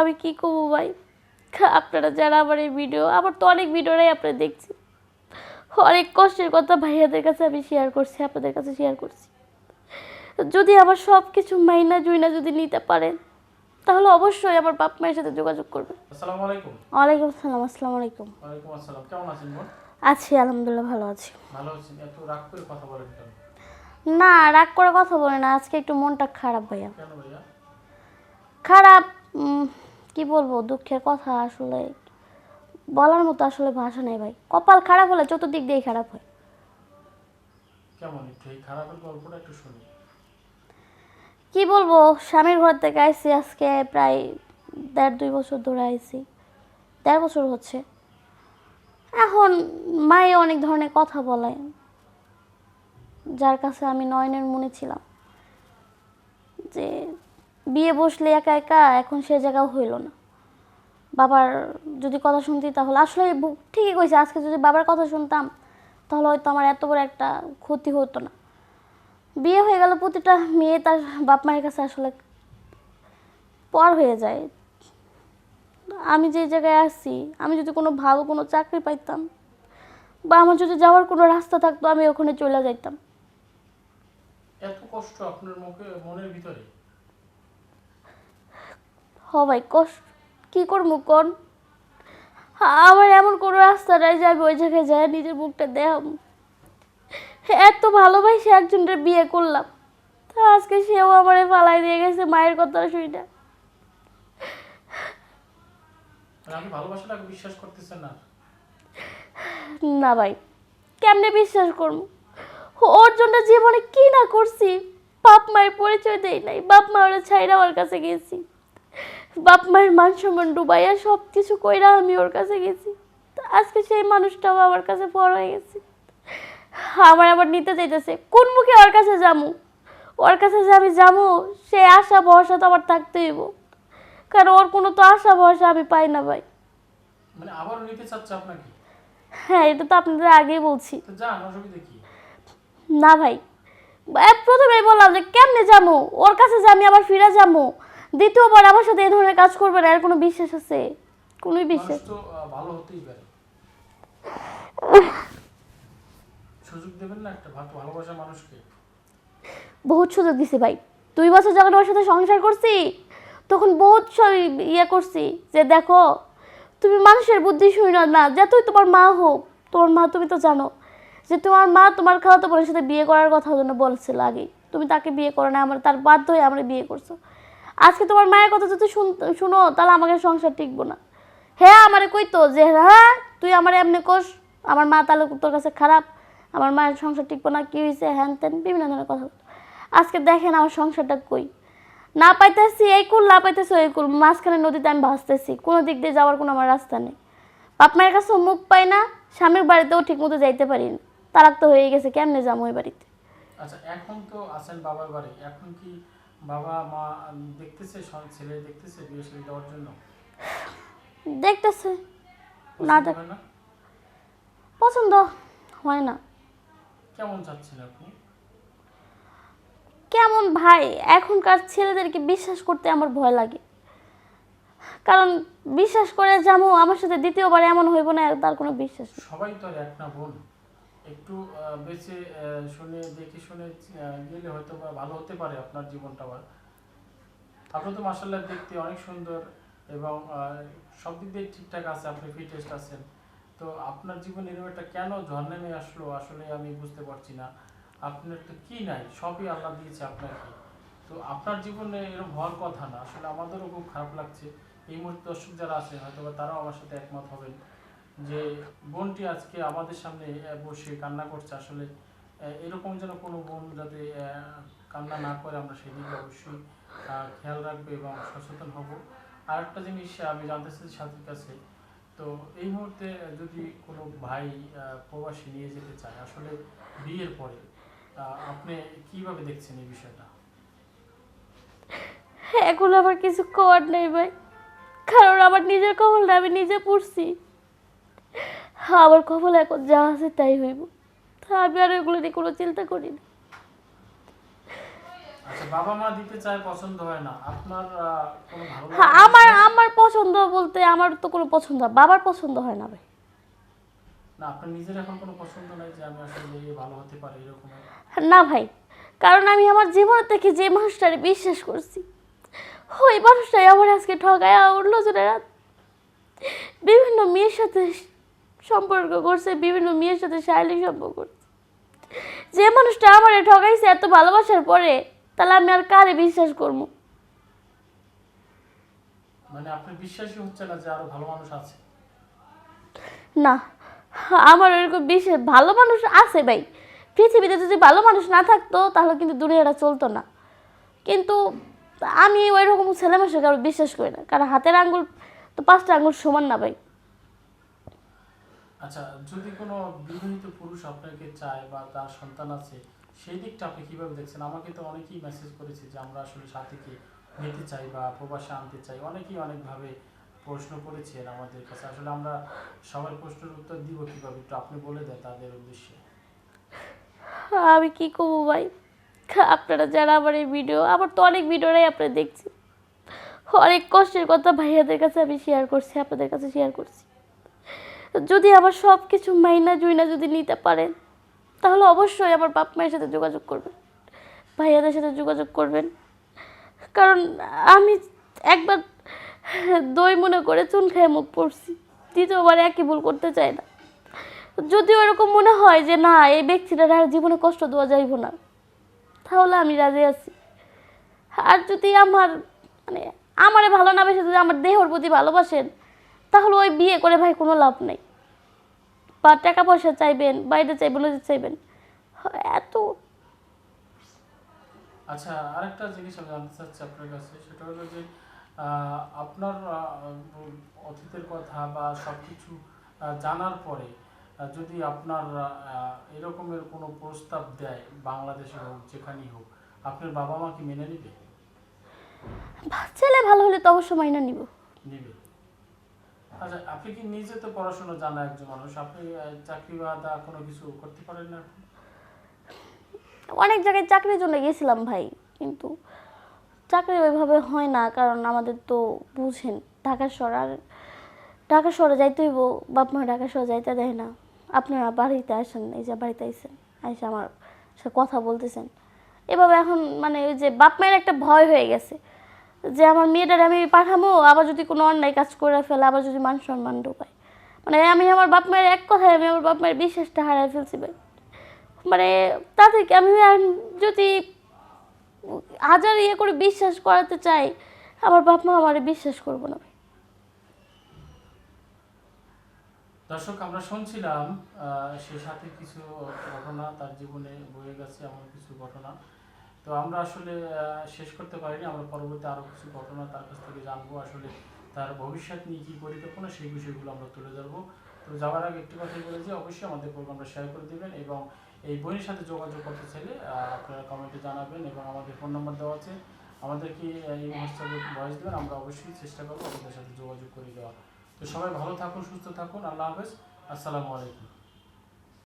আমি কি করব ভাই? আপনারা যারা আমার এই ভিডিও আমার তো অনেক ভিডিওরাই আপনারা দেখছি। অনেক কষ্টের কথা ভাইয়াদের কাছে আমি শেয়ার করছি আপনাদের কাছে শেয়ার করছি। যদি আমার সব কিছু মাইনা জুইনা যদি নিতে পারেন তাহলে অবশ্যই আমার বাপ মায়ের সাথে যোগাযোগ করবেন। আসসালামু আলাইকুম। ওয়ালাইকুম আসসালাম আসসালামু আলাইকুম। ওয়ালাইকুম আসসালাম কেমন আছেন বোন? আছি আলহামদুলিল্লাহ ভালো আছি। ভালো এত রাগ করে কথা বলেন কেন? না রাগ করে কথা বলে না আজকে একটু মনটা খারাপ ভাইয়া। কেন ভাইয়া? খারাপ কি বলব দুঃখের কথা আসলে বলার মতো আসলে ভাষা নেই ভাই। কপাল খারাপ হলে চতুর্দিক দিয়েই খারাপ হয়। কি বলব স্বামীর ঘর থেকে আইসি আজকে প্রায় দেড় দুই বছর ধরে আইসি দেড় বছর হচ্ছে। এখন মায়ে অনেক ধরনের কথা বলে। যার কাছে আমি নয়নের মনে ছিলাম। যে বিয়ে বসলে একা একা এখন সে জায়গাও হইল না। বাবার যদি কথা শুনতি তাহলে, আসলে ঠিকই কইছে, আজকে যদি বাবার কথা শুনতাম তাহলে হয়তো আমার এত বড় একটা ক্ষতি হতো না। বিয়ে হয়ে গেল প্রতিটা মেয়ে তার বাপ মায়ের কাছে আসলে পর হয়ে যায়। আমি যে জায়গায় আসছি আমি যদি কোনো ভালো কোনো চাকরি পাইতাম বা আমার যদি যাওয়ার কোনো রাস্তা থাকতো, আমি ওখানে চলে যাইতাম। এত কষ্ট আপনার মুখে, মনের ভিতরে? হ ভাই কষ্ট কী করব কোন? আমার এমন কোনো রাস্তা নাই যে আমি ওই জায়গায় যাই নিজের মুখটা দেখাম এত ভালোবাসে একজনের বিয়ে করলাম। তা আজকে সেও আমারে ফালাই দিয়ে গেছে মায়ের কথা শুই না। মানে বিশ্বাস করতেছেন না? না ভাই কেমনে বিশ্বাস করব? ওর জন্য জীবনে কি না করছি? বাপ মায়ের পরিচয় দেই নাই বাপ মা ওরা ছাইরা ওর কাছে গেছি। বাপ মায়ের মান সম্মান ডুবাইয়া সব কিছু কইরা আমি ওর কাছে গেছি। আজকে সেই মানুষটাও আমার কাছে পর হয়ে গেছে। আমার আবার নিতে চাইতেছে কোন মুখে ওর কাছে যামু? ওর কাছে যে আমি যাব সে আশা ভরসা তো আমার থাকতে হইব। কারণ ওর কোনো তো আশা ভরসা আমি পাই না ভাই। মানে আবারও নিতে চাচ্ছে আপনাকে? হ্যাঁ এটা তো আপনাদের আগেই বলছি। তো যান অসুবিধা কি? না ভাই প্রথমেই বললাম যে কেমনে যাব ওর কাছে যে আমি আবার ফিরে যাব দ্বিতীয়বার আমার সাথে এই ধরনের কাজ করবে না এর কোনো বিশ্বাস আছে? কোনোই বিশ্বাস। তো ভালো হতেই পারে। সুযোগ দেবেন না একটা ভালো ভালোবাসা মানুষকে? বহুত সুযোগ দিছি ভাই। দুই বছর যখন ওর সাথে সংসার করছি তখন বহুত সব ইয়ে করছি যে দেখো তুমি মানুষের বুদ্ধি শুই না না যতই তোমার মা হোক তোমার মা তুমি তো জানো যে তোমার মা তোমার খালাতো বোনের সাথে বিয়ে করার কথা জন্য বলছিল আগেই তুমি তাকে বিয়ে করো না আমার তার বাধ্য হয়ে আমরা বিয়ে করছ। আজকে তোমার মায়ের কথা যদি শুন- তাহলে আমাকে সংসার টিকবো না। হ্যাঁ আমারে কইতো যে হ্যাঁ তুই আমার এমনি কোষ আমার মা তাহলে তোর কাছে খারাপ, আমার মায়ের সংসার টিকবো না। কি হয়েছে হ্যান ত্যান, বিভিন্ন ধরনের কথা। আজকে দেখেন আমার সংসারটা কই। না পাইতেছি, এই কুল, না পাইতেছি, ওই কুল, মাঝখানে নদীতে আমি ভাসতেছি, কোনো দিক দিয়ে যাওয়ার কোনো আমার রাস্তা নেই। বাপ মায়ের কাছেও মুখ পাই না, স্বামীর বাড়িতেও ঠিক মতো যাইতে পারি না। তালাক তো হয়ে গেছে, কেমনে যাব ওই বাড়িতে? আচ্ছা এখন তো বাবার বাড়ি, এখন কি বাবা মা দেখতেছে ছেলে দেখতেছে বিয়ে শাদী দেওয়ার জন্য? দেখতেছে। না দেখ পছন্দ হয় না। কেমন চাচ্ছেন আপনি? কেমন ভাই এখনকার ছেলেদেরকে বিশ্বাস করতে আমার ভয় লাগে। কারণ বিশ্বাস করে যাব আমার সাথে দ্বিতীয়বার এমন হইব না তার কোনো বিশ্বাস সবাই তো এক না বোন। একটু বেঁচে শুনে, দেখে শুনে গেলে হয়তো বা ভালো হতে পারে আপনার জীবনটা আবার। আপনি তো মাসাল্লাহ দেখতে অনেক সুন্দর এবং সব দিক দিয়ে ঠিকঠাক আছে, আপনি ফিটেস্ট আছেন। তো আপনার জীবনে এরকম একটা কেন ঝড় নেমে আসলো? আসলে আমি বুঝতে পারছি না। আপনার তো কি নাই? সবই আল্লাহ দিয়েছে আপনাকে। তো আপনার জীবনে এরকম হওয়ার কথা না। আসলে আমাদেরও খুব খারাপ লাগছে। এই মুহূর্তে দর্শক যারা আছে হয়তো বা তারাও আমার সাথে একমত হবেন। যে বোনটি আজকে আমাদের সামনে বসে কান্না করছে। আসলে এরকম যেন কোনো বোন যাতে কান্না না করে, আমরা সেদিকে অবশ্যই খেয়াল রাখব এবং সচেতন হব। আর একটা জিনিস আমি জানতে চাই সাথীর কাছে, তো এই মুহূর্তে যদি কোনো ভাই প্রবাসী নিয়ে যেতে চায়, আসলে বিয়ের পরে আপনি কীভাবে দেখছেন এই বিষয়টা? এখন আমার কিছু করার নেই ভাই। কারণ আমার নিজের কপালটা আমি নিজে পড়ছি। আমার কপাল এখন যা আছে তাই হইব। আমি আর ওইগুলো নিয়ে কোনো চিন্তা করি না। আচ্ছা বাবা মা দিতে চায় পছন্দ হয় না। আপনার হ্যাঁ, আমার আমার পছন্দ বলতে আমার তো কোনো পছন্দ বাবার পছন্দ হয় না ভাই। না আপনার নিজের এখন কোনো পছন্দ নাই যে আমি আসলে ভালো হতে পারি এরকম না ভাই কারণ আমি আমার থেকে যে মানুষটারে বিশ্বাস করছি ওই মানুষটাই আমার আজকে ঠকায় উঠল যে রাত বিভিন্ন মেয়ের সাথে সম্পর্ক করছে বিভিন্ন মেয়ের সাথে শারীরিক সম্পর্ক করছে। যে মানুষটা আমার ঠকাইছে এত ভালোবাসার পরে তাহলে আমি আর কারে বিশ্বাস করব? মানে আপনার বিশ্বাসই হচ্ছে না যে আরও ভালো মানুষ আছে? না আমার এরকম বিশেষ ভালো মানুষ আছে ভাই। পৃথিবীতে যদি ভালো মানুষ না থাকতো তাহলে কিন্তু দুনিয়াটা চলতো না। কিন্তু আমি ওই রকম ছেলে মানুষকে কারও বিশ্বাস করি না কারণ হাতের আঙ্গুল তো পাঁচটা আঙ্গুল সমান না ভাই। আচ্ছা যদি কোনো বিবাহিত পুরুষ আপনাকে চায় বা তার সন্তান আছে, সেই দিকটা আপনি কীভাবে দেখছেন? আমাকে তো অনেকেই মেসেজ করেছে যে আমরা আসলে সাথীকে নিতে চাই বা প্রবাসে আনতে চাই। অনেকেই অনেকভাবে প্রশ্ন করেছেন আমাদের কাছে। আসলে আমরা সবার প্রশ্নের উত্তর দিব কীভাবে? একটু আপনি বলে দেন তাদের উদ্দেশ্যে। আমি কি করব ভাই? আপনারা যারা আমার এই ভিডিও আমার তো অনেক ভিডিওরাই আপনারা দেখছি অনেক কষ্টের কথা ভাইয়াদের কাছে আমি শেয়ার করছি, আপনাদের কাছে শেয়ার করছি। যদি আমার সব কিছু মাইনা জুইনা যদি নিতে পারেন, তাহলে অবশ্যই আমার বাপ মায়ের সাথে যোগাযোগ করবেন, ভাইয়াদের সাথে যোগাযোগ করবেন। কারণ আমি একবার দই মনে করে চুন খেয়ে মুখ পড়ছি, দ্বিতীয়বার একই ভুল করতে চাই না। যদি ওরকম মনে হয় যে, না, এই ব্যক্তিটার আর জীবনে কষ্ট দেওয়া যাইব না। তাহলে আমি রাজি আছি। আর যদি আমার মানে আমারে ভালো না বেসে যদি আমার দেহর প্রতি ভালোবাসেন তাহলে ওই বিয়ে করে ভাই কোনো লাভ নেই। বা টাকা পয়সা চাইবেন বাইরে চাইবেন ওই চাইবেন। এত আচ্ছা আরেকটা জিনিস আমি জানতে চাচ্ছি আপনার কাছে সেটা হলো যে আপনার অতীতের কথা বা সব কিছু জানার পরে যদি আপনার এরকমের কোনো প্রস্তাব দেয় বাংলাদেশে হোক যেখানেই হোক আপনার বাবা মা কি মেনে নেবে? ছেলে ভালো হলে তো অবশ্য মাইনা নিব। নেবে। আচ্ছা আপনি কি নিজে তো পড়াশোনা জানা একজন মানুষ? আপনি চাকরি বাদা কোনো কিছু করতে পারেন না? অনেক জায়গায় চাকরির জন্য গেছিলাম ভাই, কিন্তু চাকরি ওইভাবে হয় না, কারণ আমাদের তো বুঝেন, ঢাকা শহর আর ঢাকা শহরে যাইতে হইব, বাপ মা ঢাকা শহরে যাইতে দেয় না। আপনারা বাড়িতে আসেন, এই যে বাড়িতে আইসেন এসে আমার সাথে কথা বলতেছেন। এভাবে এখন মানে ওই যে বাপ মায়ের একটা ভয় হয়ে গেছে। যে আমার মেয়েটার আমি পাঠাবো আবার যদি কোনো অন্যায় কাজ করে ফেলে, আবার যদি মান সম্মান ঢোকায়। মানে আমি আমার বাপ মায়ের এক কথায় আমি আমার বাপ মায়ের বিশ্বাসটা হারাই ফেলছি ভাই। মানে তাদেরকে আমি যদি হাজার ইয়ে করে বিশ্বাস করাতে চাই, আমার বাপ মা আমার বিশ্বাস করব না। দর্শক, আমরা শুনছিলাম সে সাথে কিছু ঘটনা, তার জীবনে বয়ে গেছে এমন কিছু ঘটনা। তো আমরা আসলে শেষ করতে পারিনি। আমরা পরবর্তী আরও কিছু ঘটনা তার কাছ থেকে জানব। আসলে তার ভবিষ্যৎ নিয়ে কী পরিকল্পনা, সেই বিষয়গুলো আমরা তুলে ধরবো। তো যাওয়ার আগে একটি কথাই বলে যে, অবশ্যই আমাদের প্রোগ্রামটা শেয়ার করে দিবেন এবং এই বইয়ের সাথে যোগাযোগ করতে চাইলে আপনারা কমেন্টে জানাবেন এবং আমাদের ফোন নাম্বার দেওয়া আছে। আমাদেরকে এই হোয়াটসঅ্যাপে ভয়েস দেবেন, আমরা অবশ্যই চেষ্টা করব আপনাদের সাথে যোগাযোগ করে দেওয়া। তো সবাই ভালো থাকুন, সুস্থ থাকুন। আল্লাহ হাফেজ। আসসালামু আলাইকুম।